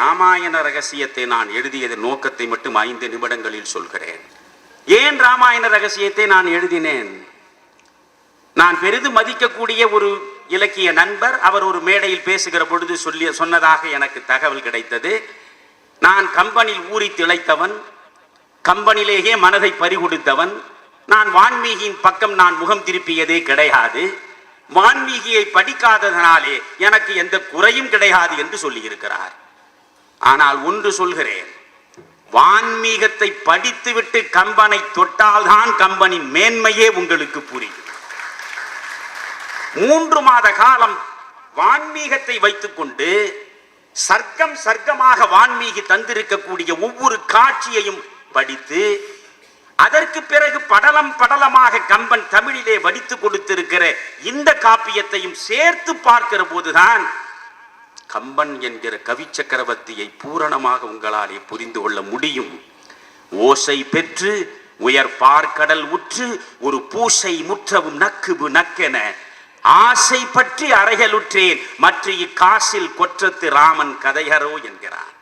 ராமாயண ரகசியத்தை நான் எழுதியது நோக்கத்தை மட்டும் ஐந்து நிமிடங்களில் சொல்கிறேன். ஏன் ராமாயண ரகசியத்தை நான் எழுதினேன்? நான் பெரிதும் மதிக்கக்கூடிய ஒரு இலக்கிய நண்பர் அவர் ஒரு மேடையில் பேசுகிற பொழுது சொல்லி சொன்னதாக எனக்கு தகவல் கிடைத்தது. நான் கம்பனில் ஊறி திளைத்தவன் கம்பனிலேயே மனதை பறிகொடுத்தவன் நான் வான்மீகியின் பக்கம் நான் முகம் திருப்பியதே கிடையாது. வான்மீகியை படிக்காததனாலே எனக்கு எந்த குறையும் கிடையாது என்று சொல்லியிருக்கிறார். ஆனால் ஒன்று சொல்கிறேன். வான்மீகத்தை படித்துவிட்டு கம்பனை தொட்டால்தான் கம்பனின் மேன்மையே உங்களுக்கு புரியும். மூன்று மாத காலம் வான்மீகத்தை வைத்துக்கொண்டு சர்க்கம் சர்க்கமாக வான்மீகி தந்திருக்கக்கூடிய ஒவ்வொரு காட்சியையும் படித்து அதற்கு பிறகு படலம் படலமாக கம்பன் தமிழிலே வடித்து கொடுத்திருக்கிற இந்த காப்பியத்தையும் சேர்த்து பார்க்கிற போதுதான் கம்பன் என்கிற கவி சக்கரவர்த்தியை பூரணமாக உங்களாலே புரிந்து கொள்ள முடியும். ஓசை பெற்று உயர் பார்க்கடல் உற்று ஒரு பூசை முற்றவும் நக்குபு நக்கென ஆசை பற்றி அறைகளுற்றேன். மற்ற இக்காசில் கொற்றத்து ராமன் கதையரோ என்கிறார்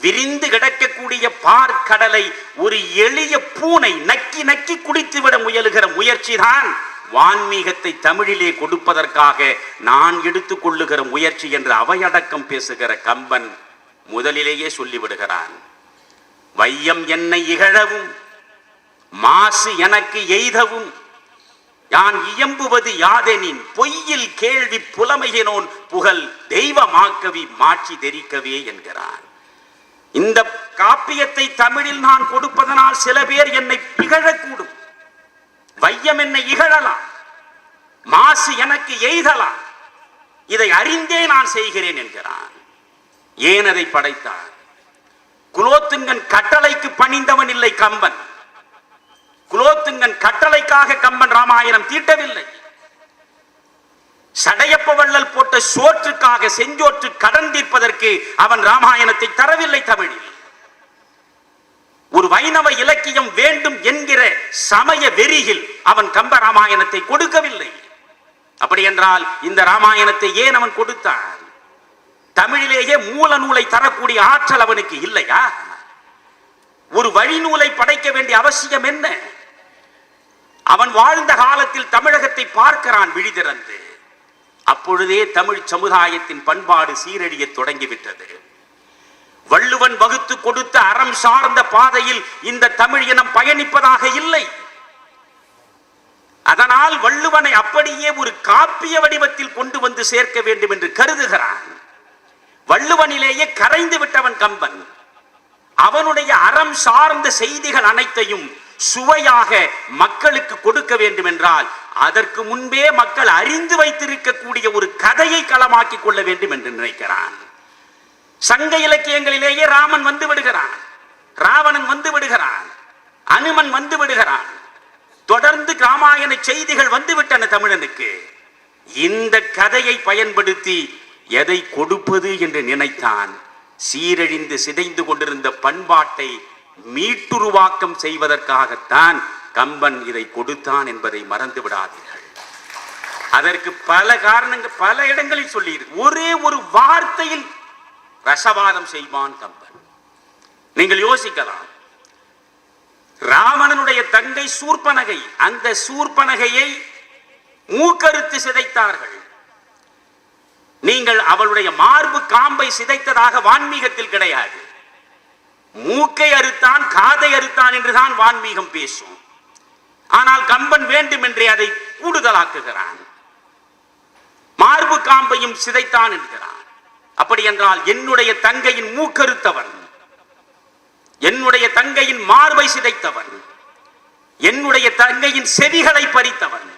விரிந்து கிடக்கக்கூடிய பார்க்கடலை ஒரு எளிய பூனை நக்கி நக்கி குடித்துவிட முயலுகிற முயற்சிதான். வான்மீகத்தை தமிழிலே கொடுப்பதற்காக நான் எடுத்துக்கொள்ளுகிற முயற்சி என்று அவையடக்கம் பேசுகிற கம்பன் முதலிலேயே சொல்லிவிடுகிறான். வையம் என்னை இகழவும் மாசு எனக்கு எய்தவும் யான் இயம்புவது யாதெனின் பொய்யில் கேள்வி புலமையினோன் புகழ் தெய்வமாக்கவி மாற்றி தெரிக்கவே என்கிறான். இந்த காப்பியத்தை தமிழில் நான் கொடுப்பதனால் சில பேர் என்னை பிகழக்கூடும். வையம் என்னை இகழலாம். மாசு எனக்கு எய்தலாம். இதை அறிந்தே நான் செய்கிறேன் என்கிறான். ஏன் அதை படைத்தான்? குலோத்துங்கன் கட்டளைக்கு பணிந்தவன் இல்லை கம்பன். குலோத்துங்கன் கட்டளைக்காக கம்பன் ராமாயணம் தீட்டவில்லை. சடையப்ப வள்ளல் போட்ட சோற்றுக்காக செஞ்சோற்று கடன் தீர்ப்பதற்கு அவன் ராமாயணத்தை தரவில்லை தமிழில். ஒரு வைணவ இலக்கியம் வேண்டும் என்கிற சமய வெறியில் அவன் கம்ப ராமாயணத்தை கொடுக்கவில்லை. அப்படி என்றால் இந்த ராமாயணத்தை ஏன் அவன் கொடுத்தான்? தமிழிலேயே மூல நூலை தரக்கூடிய ஆற்றல் அவனுக்கு இல்லையா? ஒரு வழிநூலை படைக்க வேண்டிய அவசியம் என்ன? அவன் வாழ்ந்த காலத்தில் தமிழகத்தை பார்க்கிறான் விழிதிறந்து அப்பொழுதே தமிழ் சமுதாயத்தின் பண்பாடு சீரழிய தொடங்கிவிட்டது வள்ளுவன் வகுத்து கொடுத்த அறம் சார்ந்த பாதையில் இந்த தமிழ் இனம் பயணிப்பதாக இல்லை. அதனால் வள்ளுவனை அப்படியே ஒரு காப்பிய வடிவத்தில் கொண்டு வந்து சேர்க்க வேண்டும் என்று கருதுகிறான். வள்ளுவனிலேயே கரைந்து விட்டவன் கம்பன். அவனுடைய அறம் சார்ந்த செய்திகள் அனைத்தையும் சுவையாக மக்களுக்கு கொடுக்க வேண்டும் என்றால் அதற்கு முன்பே மக்கள் அறிந்து வைத்திருக்கக்கூடிய ஒரு கதையை களமாக்கி கொள்ள வேண்டும் என்று நினைக்கிறான். சங்க இலக்கியங்களிலேயே ராமன் வந்து விடுகிறான். ராவணன் வந்து விடுகிறான். அனுமன் வந்து விடுகிறான். தொடர்ந்து ராமாயண செய்திகள் வந்துவிட்டன தமிழனுக்கு. இந்த கதையை பயன்படுத்தி எதை கொடுப்பது என்று நினைத்தான். சீரழிந்து சிதைந்து கொண்டிருந்த பண்பாட்டை மீட்டுருவாக்கம் செய்வதற்காகத்தான் கம்பன் இதை கொடுத்தான் என்பதை மறந்து விடாதீர்கள். அதற்கு பல காரணங்கள் பல இடங்களில் சொல்லி ஒரே ஒரு வார்த்தையில் ரசவாதம் செய்வான் கம்பன். நீங்கள் யோசிக்கலாம். ராவணனுடைய தங்கை சூர்பனகை அந்த சூர்பனகையை மூக்கறுத்து சிதைத்தார்கள். நீங்கள் அவளுடைய மார்பு காம்பை சிதைத்ததாக வான்மீகத்தில் கிடையாது. மூக்கை அறுத்தான் காதை அறுத்தான் என்றுதான் வான்மீகம் பேசும். ஆனால் கம்பன் வேண்டுமென்றே அதை கூடுதலாக்குகிறான். மார்பு காம்பையும் சிதைத்தான் என்கிறான். அப்படி என்றால் என்னுடைய தங்கையின் மூக்கறுத்தவன் என்னுடைய தங்கையின் மார்பை சிதைத்தவன் என்னுடைய தங்கையின் செவிகளை பறித்தவன்.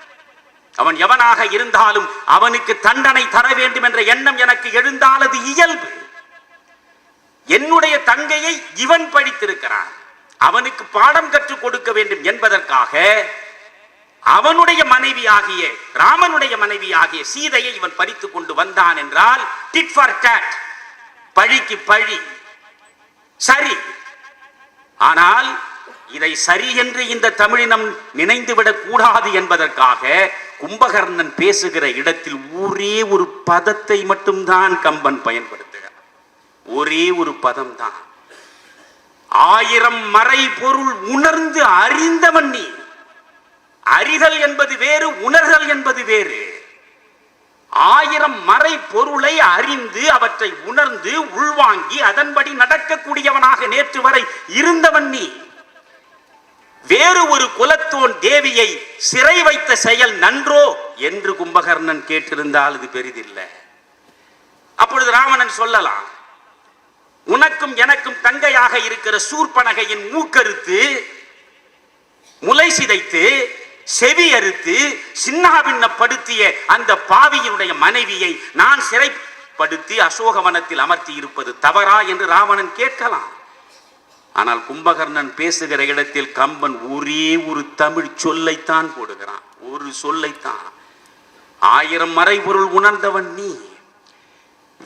அவன் எவனாக இருந்தாலும் அவனுக்கு தண்டனை தர வேண்டும் என்ற எண்ணம் எனக்கு எழுந்தாலது இயல்பு. என்னுடைய தங்கையை இவன் படித்திருக்கிறான். அவனுக்கு பாடம் கற்றுக் கொடுக்க வேண்டும் என்பதற்காக அவனுடைய மனைவியாகிய ராமனுடைய மனைவியாகிய சீதையை இவன் பறித்து கொண்டு வந்தான் என்றால் டிட் ஃபார் டேட் பழிக்கு பழி. சரி. ஆனால் இதை சரி என்று இந்த தமிழினம் நினைந்துவிடக் கூடாது என்பதற்காக கும்பகர்ணன் பேசுகிற இடத்தில் ஒரே ஒரு பதத்தை மட்டும்தான் கம்பன் பயன்படுத்துகிறார் ஒரே ஒரு பதம் தான் ஆயிரம் மறை பொருள் உணர்ந்து அறிந்தவன் நீ. அறிதல் என்பது வேறு உணர்தல் என்பது வேறு. ஆயிரம் மறை பொருளை அறிந்து அவற்றை உணர்ந்து உள்வாங்கி அதன்படி நடக்கக்கூடியவனாக நேற்று வரை இருந்தவன் நீ. வேறு ஒரு குலத்தோன் தேவியை சிறை வைத்த செயல் நன்றோ என்று கும்பகர்ணன் கேட்டிருந்தால் இது பெரிதில்லை. அப்பொழுது ராவணன் சொல்லலாம் உனக்கும் எனக்கும் தங்கையாக இருக்கிற சூர்பனகையின் மூக்கருத்து முலை சிதைத்து செவி அறுத்து சின்னாபின்னப்படுத்திய அந்த பாவியினுடைய மனைவியை நான் சிறைப்படுத்தி அசோகவனத்தில் அமர்த்தி இருப்பது தவறா என்று ராவணன் கேட்கலாம். ஆனால் கும்பகர்ணன் பேசுகிற இடத்தில் கம்பன் ஒரே ஒரு தமிழ் சொல்லைத்தான் போடுகிறான். ஒரு சொல்லைத்தான். ஆயிரம் மறைபொருள் உணர்ந்தவன் நீ.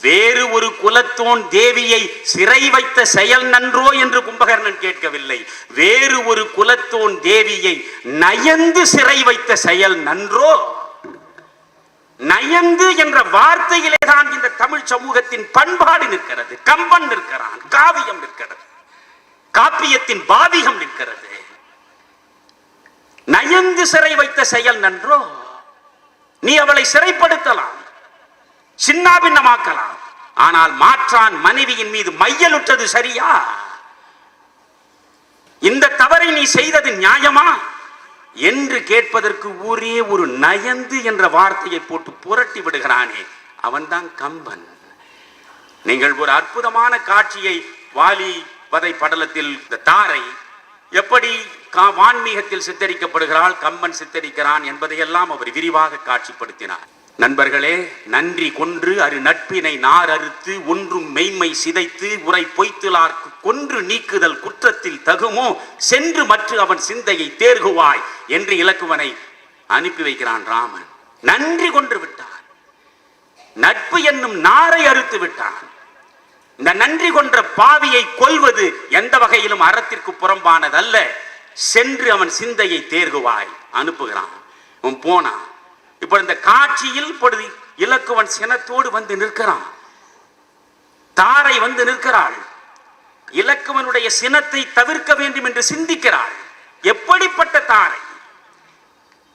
வேறு ஒரு குலத்தோன் தேவியை சிறை வைத்த செயல் நன்றோ என்று கும்பகர்ணன் கேட்கவில்லை. வேறு ஒரு குலத்தோன் தேவியை நயந்து சிறை வைத்த செயல் நன்றோ? நயந்து என்ற வார்த்தையிலே தான் இந்த தமிழ் சமூகத்தின் பண்பாடு நிற்கிறது. கம்பன் நிற்கிறான் காவியம் நிற்கிறது. காப்பியத்தின் பாதிகம் நிற்கிறது. நயந்து சிறை வைத்த செயல் நன்றோ? நீ அவளை சிறைப்படுத்தலாம். சின்னாபின்னமாக்கலாம். ஆனால் மாற்றான் மனைவியின் மீது மையலுற்றது சரியா? இந்த தவறை நீ செய்தது நியாயமா? என்று கேட்பதற்கு ஒரே ஒரு நயந்து என்ற வார்த்தையை போட்டு புரட்டி விடுகிறானே. அவன்தான் கம்பன். நீங்கள் ஒரு அற்புதமான காட்சியை வாலி வதை படலத்தில் இந்த தாரை எப்படி கா- வான்மீகத்தில் சித்தரிக்கப்படுகிறாள் கம்பன் சித்தரிக்கிறான் என்பதையெல்லாம் அவர் விரிவாக காட்சிப்படுத்தினார். நண்பர்களே நன்றி கொன்று அரு நட்பினை நார் அறுத்து ஒன்றும் மெய்மை சிதைத்து உரை பொய்த்துலார்க்கு கொன்று நீக்குதல் குற்றத்தில் தகுமோ? சென்று மற்ற அவன் சிந்தையை தேர்குவாய் என்று இலக்குவனை அனுப்பி வைக்கிறான் ராமன். நன்றி கொன்று விட்டான். நட்பு என்னும் நாரை அறுத்து விட்டான். இந்த நன்றி கொன்ற பாவியை கொல்வது எந்த வகையிலும் அறத்திற்கு புறம்பானதல்ல. சென்று அவன் சிந்தையை தேர்குவாய் அனுப்புகிறான். அவன் போனான் இப்ப இந்த காட்சியில் பொழுது இலக்குவன் சினத்தோடு வந்து நிற்கிறான். தாரை வந்து நிற்கிறாள். இலக்குவனுடைய சினத்தை தவிர்க்க வேண்டும் என்று சிந்திக்கிறாள். எப்படிப்பட்ட தாரை?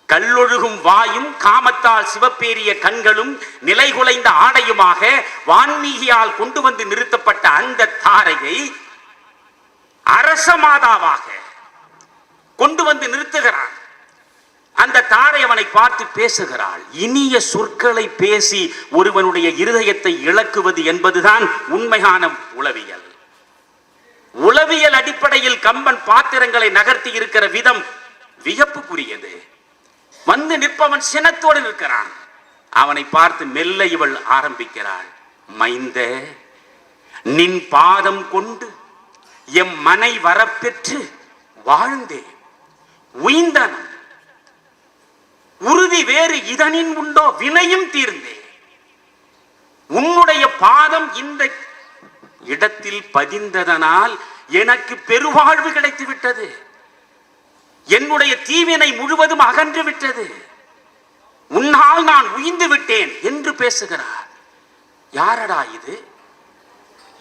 கல்லொழுகும் வாயும் காமத்தால் சிவப்பேறிய கண்களும் நிலைகுலைந்த ஆடையுமாக வான்மீகியால் கொண்டு வந்து நிறுத்தப்பட்ட அந்த தாரையை அரச மாதாவாக கொண்டு வந்து நிறுத்துகிறான். அந்த தாரை அவனை பார்த்து பேசுகிறாள். இனிய சொற்களை பேசி ஒருவனுடைய இருதயத்தை இழக்குவது என்பதுதான் உண்மையான உளவியல். உளவியல் அடிப்படையில் கம்பன் பாத்திரங்களை நகர்த்தி இருக்கிற விதம் வியப்புக்குரியது. வந்து நிற்பவன் சினத்தோடு நிற்கிறான். அவனை பார்த்து மெல்ல இவள் ஆரம்பிக்கிறாள். மைந்த நின் பாதம் கொண்டு எம் மனை வரப்பெற்று வாழ்ந்தேன். உயிந்தனம் உறுதி வேறு இதனின் உண்டோ வினையும் தீர்ந்தே. உன்னுடைய பாதம் இந்த இடத்தில் பதிந்ததனால் எனக்கு பெருவாழ்வு கிடைத்து விட்டது என்னுடைய தீவினை முழுவதும் அகன்று விட்டது. உன்னால் நான் உயிந்து விட்டேன் என்று பேசுகிறார். யாரடா இது?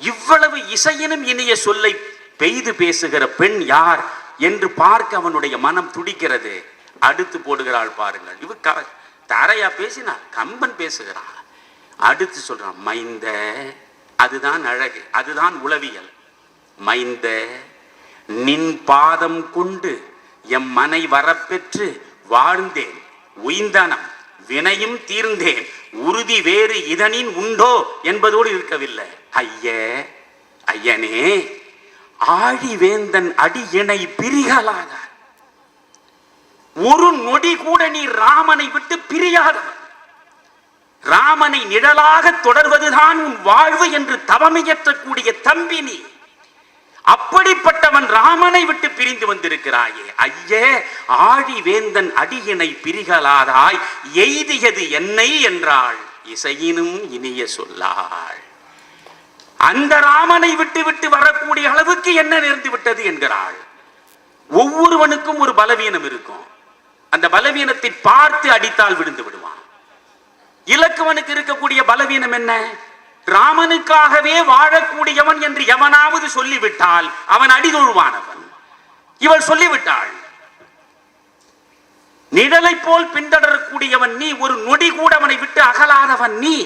இவ்வளவு இசையினும் இனிய சொல்லை பெய்து பேசுகிற பெண் யார் என்று பார்க்க அவனுடைய மனம் துடிக்கிறது. அடுத்து போடுகிறாள் பாருங்கள். இவர் க- தரையா பேசினார் கம்பன் பேசுகிறான் அடுத்து சொல்றான் மைந்த அதுதான் அழகு அதுதான் உளவியல். மைந்த நின் பாதம் கொண்டு எம் மனை வரப்பெற்று வாழ்ந்தேன். உயிந்தனம் வினையும் தீர்ந்தேன். உறுதி வேறு இதனின் உண்டோ என்பதோடு இருக்கவில்லை. ஐய ஐயனே ஆழிவேந்தன் அடி இணை பிரிகலாக ஒரு நொடி கூட நீ ராமனை விட்டு பிரியாதவன். ராமனை நிழலாக தொடர்வதுதான் உன் வாழ்வு என்று தவமையற்றக்கூடிய தம்பி நீ. அப்படிப்பட்டவன் ராமனை விட்டு பிரிந்து வந்திருக்கிறாயே. ஐயே ஆழி வேந்தன் அடியினை பிரிகலாதாய் எய்தியது என்னை என்றாள். இசையினும் இனிய சொல்லாள். அந்த ராமனை விட்டு விட்டு வரக்கூடிய அளவுக்கு என்ன நேர்ந்து விட்டது என்கிறாள். ஒவ்வொருவனுக்கும் ஒரு பலவீனம் இருக்கும். அந்த பலவீனத்தை பார்த்து அடித்தால் விழுந்து விடுவான். இலக்குவனுக்கு இருக்கக்கூடிய பலவீனம் என்ன? ராமனுக்காகவே வாழக்கூடியவன் என்று எவனாவது சொல்லிவிட்டால் அவன் அடிதொழுவானவன். இவள் சொல்லிவிட்டாள் நிழலை போல் பின்தொடரக்கூடியவன் நீ ஒரு நொடி கூட அவனை விட்டு அகலாதவன் நீ.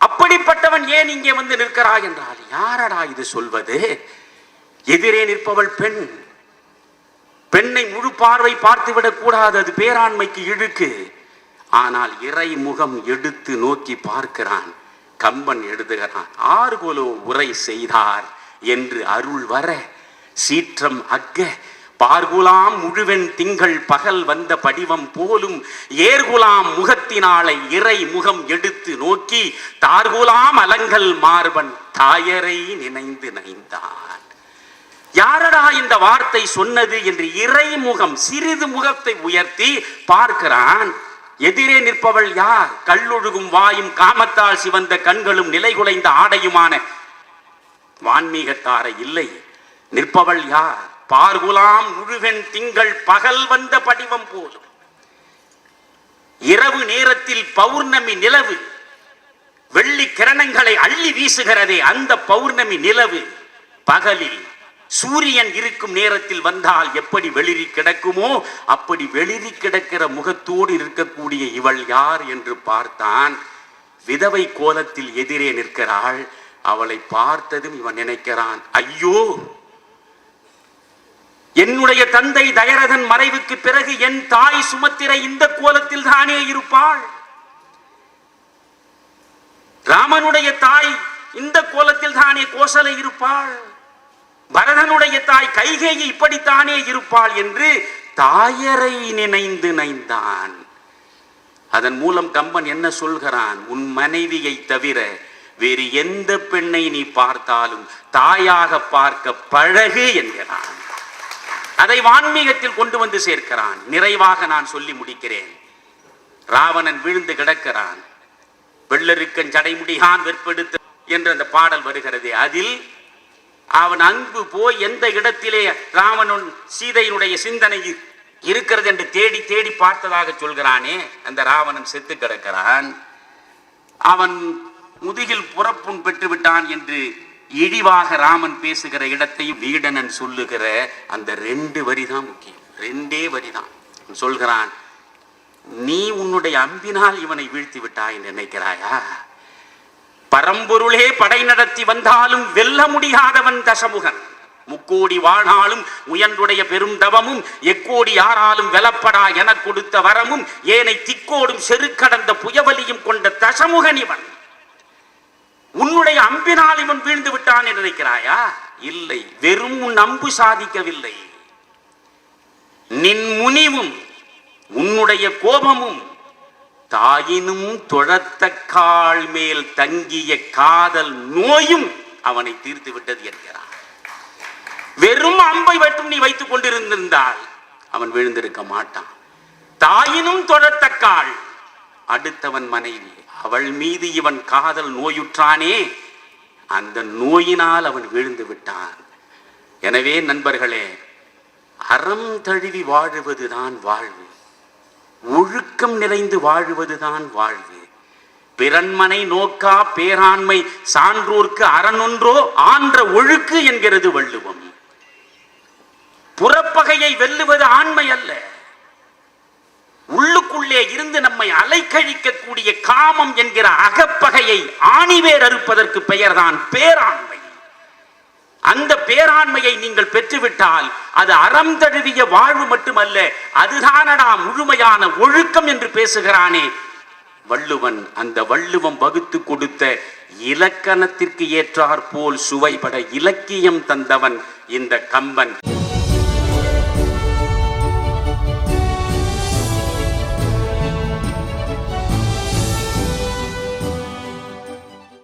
அப்படிப்பட்டவன் ஏன் இங்கே வந்து நிற்கிறாய்? என்றால் யாரடா இது சொல்வது? எதிரே நிற்பவள் பெண். பெண்ணை முழு பார்வை பார்த்துவிடக் கூடாது அது பேராண்மைக்கு இழுக்கு ஆனால் இறை முகம் எடுத்து நோக்கி பார்க்கிறான் கம்பன் எழுதுகிறான் ஆறுகோலோ உரை செய்தார் என்று அருள் வர சீற்றம் அக்க பார்குலாம் முழுவெண் திங்கள் பகல் வந்த படிவம் போலும் ஏர்குலாம் முகத்தினாலை இறை முகம் எடுத்து நோக்கி தார்குலாம் அலங்கல் மார்பன் தாயரை நினைந்து நைந்தான் யாரடா இந்த வார்த்தை சொன்னது என்று இறைமுகம் சிறிது முகத்தை உயர்த்தி பார்க்கிறான். எதிரே நிற்பவள் யார்? கல்லொழுகும் வாயும் காமத்தால் சிவந்த கண்களும் நிலைகுலைந்த ஆடையுமான வான்மீகத்தார இல்லை. நிற்பவள் யார்? பார்குலாம் முழுவெண் திங்கள் பகல் வந்த படிவம் போலும். இரவு நேரத்தில் பௌர்ணமி நிலவு. வெள்ளி கிரணங்களை அள்ளி வீசுகிறதே அந்த பௌர்ணமி நிலவு. பகலில் சூரியன் இருக்கும் நேரத்தில் வந்தால் எப்படி வெளிரி கிடக்குமோ அப்படி வெளிரி கிடக்கிற முகத்தோடு இருக்கக்கூடிய இவள் யார் என்று பார்த்தான். விதவை கோலத்தில் எதிரே நிற்கிறாள். அவளை பார்த்ததும் இவன் நினைக்கிறான் ஐயோ! என்னுடைய தந்தை தயரதன் மறைவுக்கு பிறகு என் தாய் சுமத்திரை இந்த கோலத்தில் தானே இருப்பாள்? ராமனுடைய தாய் இந்த கோலத்தில் தானே கோசலை இருப்பாள்? பரதனுடைய தாய் கைகேயி இப்படித்தானே இருப்பாள் என்று தாயரை நினைந்து நைந்தான். அதன் மூலம் கம்பன் என்ன சொல்கிறான்? உன் மனைவியை தவிர வேறு எந்த பெண்ணை நீ பார்த்தாலும் தாயாக பார்க்க பழகு என்கிறான். அதை வான்மீகத்தில் கொண்டு வந்து சேர்க்கிறான். நிறைவாக நான் சொல்லி முடிக்கிறேன். ராவணன் விழுந்து கிடக்கிறான். வெள்ளருக்கன் ஜடைமுடியான் வெற்பெடுத்த என்று அந்த பாடல் வருகிறது. அதில் அவன் அன்பு போய் எந்த இடத்திலே ராவணன் சீதையினுடைய சிந்தனை இருக்கிறது என்று தேடி தேடி பார்த்ததாக சொல்கிறானே அந்த ராவணன் செத்து கிடக்கிறான். அவன் முதுகில் புறப்புண் பெற்றுவிட்டான் என்று இழிவாக ராமன் பேசுகிற இடத்தையும் வீடனன் சொல்லுகிற அந்த ரெண்டு வரி தான் முக்கியம். ரெண்டே வரி தான் சொல்கிறான் நீ உன்னுடைய அம்பினால் இவனை வீழ்த்தி விட்டாய் என்று நினைக்கிறாயா? பரம்பொருளே படை நடத்தி வந்தாலும் வெல்ல முடியாதவன் தசமுகன். முக்கோடி வாழ்நாளும் முயன்றுடைய பெரும் தவமும் எக்கோடி யாராலும் வெலப்படா என கொடுத்த வரமும் ஏனை திக்கோடும் செருக்கடந்த புயவலியும் கொண்ட தசமுகன் இவன். உன்னுடைய அம்பினால் இவன் வீழ்ந்து விட்டான் என்று நினைக்கிறாயா? இல்லை வெறும் உன் அம்பு சாதிக்கவில்லை. நின் முனிவும் உன்னுடைய கோபமும் தாயினும் தொழத்தக்கால் மேல் தங்கிய காதல் நோயும் அவனை தீர்த்து விட்டது என்கிறார். வெறும் அம்பை மட்டும் நீ வைத்துக் கொண்டிருந்திருந்தால் அவன் விழுந்திருக்க மாட்டான். தாயினும் தொழத்தக்காள் அடுத்தவன் மனைவி அவள் மீது இவன் காதல் நோயுற்றானே அந்த நோயினால் அவன் விழுந்து விட்டான். எனவே நண்பர்களே அறம் தழுவி வாழுவதுதான் வாழ்வு. ஒழுக்கம் நிறைந்து வாழ்வதுதான் வாழ்வு. பிறன்மனை நோக்கா பேராண்மை சான்றோர்க்கு அறனொன்றோ ஆன்ற ஒழுக்கு என்கிறது வள்ளுவம். புறப்பகையை வெல்லுவது ஆண்மை அல்ல. உள்ளுக்குள்ளே இருந்து நம்மை அலைக்கழிக்கக்கூடிய காமம் என்கிற அகப்பகையை ஆணிவேர் அறுப்பதற்கு பெயர்தான் பேராண்மை. அந்த நீங்கள் பெற்றுவிட்டால் அது அறம் தழுவிய வாழ்வு மட்டுமல்ல அதுதானடா முழுமையான ஒழுக்கம் என்று பேசுகிறானே. வள்ளுவன் அந்த வள்ளுவம் வகுத்து கொடுத்த இலக்கணத்திற்கு ஏற்றாற்போல் சுவைபட இலக்கியம் தந்தவன் இந்த கம்பன்.